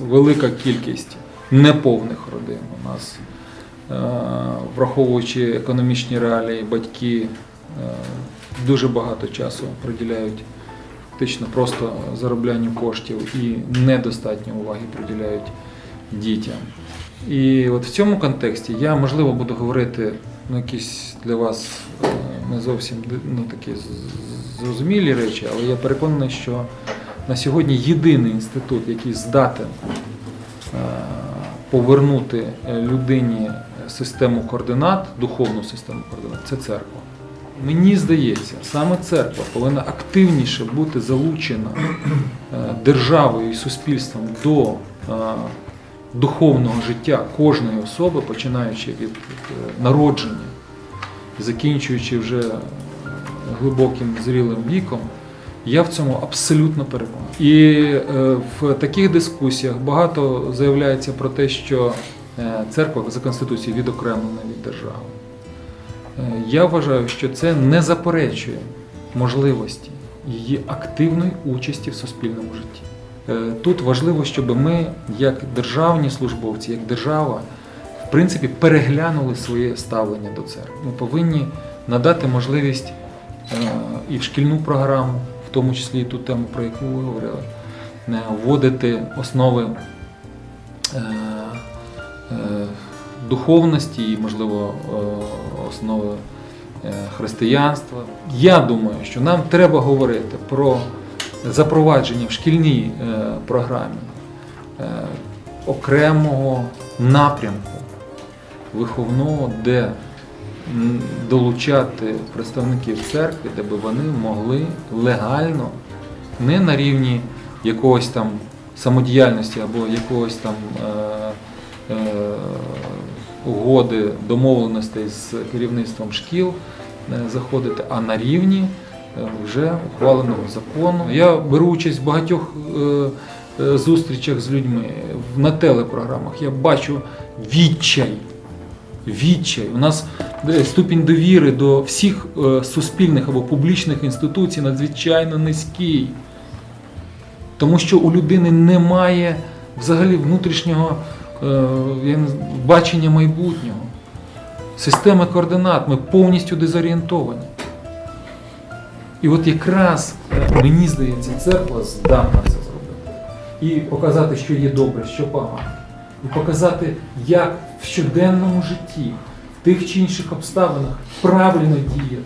велика кількість неповних родин. У нас, е, враховуючи економічні реалії, батьки е, дуже багато часу приділяють фактично просто зароблянню коштів і недостатньо уваги приділяють дітям. І от в цьому контексті я, можливо, буду говорити ну, якісь для вас е, не зовсім ну, такі зрозумілі речі, але я переконаний, що на сьогодні єдиний інститут, який здатен е, повернути е, людині систему координат, духовну систему координат, це церква. Мені здається, саме церква повинна активніше бути залучена е, державою і суспільством до духовного життя кожної особи, починаючи від народження, закінчуючи вже глибоким зрілим віком. Я в цьому абсолютно переконаний. І е, в таких дискусіях багато заявляється про те, що е, церква за конституцією відокремлена від держави. Е, Я вважаю, що це не заперечує можливості її активної участі в суспільному житті. Тут важливо, щоб ми, як державні службовці, як держава, в принципі, переглянули своє ставлення до церкви. Ми повинні надати можливість і в шкільну програму, тому числі і ту тему, про яку ви говорили, е, вводити основи е, е, духовності і, можливо, основи християнства. Я думаю, що нам треба говорити про запровадження в шкільній програмі окремого напрямку виховного, де долучати представників церкви, де би вони могли легально, не на рівні якогось там самодіяльності або якогось там е, е, угоди, домовленостей з керівництвом шкіл е, заходити, а на рівні е, вже ухваленого закону. Я беру участь в багатьох е, е, зустрічах з людьми на телепрограмах. Я бачу відчай. Відчай. У нас ступінь довіри до всіх е, суспільних або публічних інституцій надзвичайно низький. Тому що у людини немає взагалі внутрішнього е, бачення майбутнього. Системи координат, ми повністю дезорієнтовані. І от якраз е, мені здається, церква здатна це зробити. І показати, що є добре, що погано. І показати, як в щоденному житті, тих чи інших обставинах правильно діяти.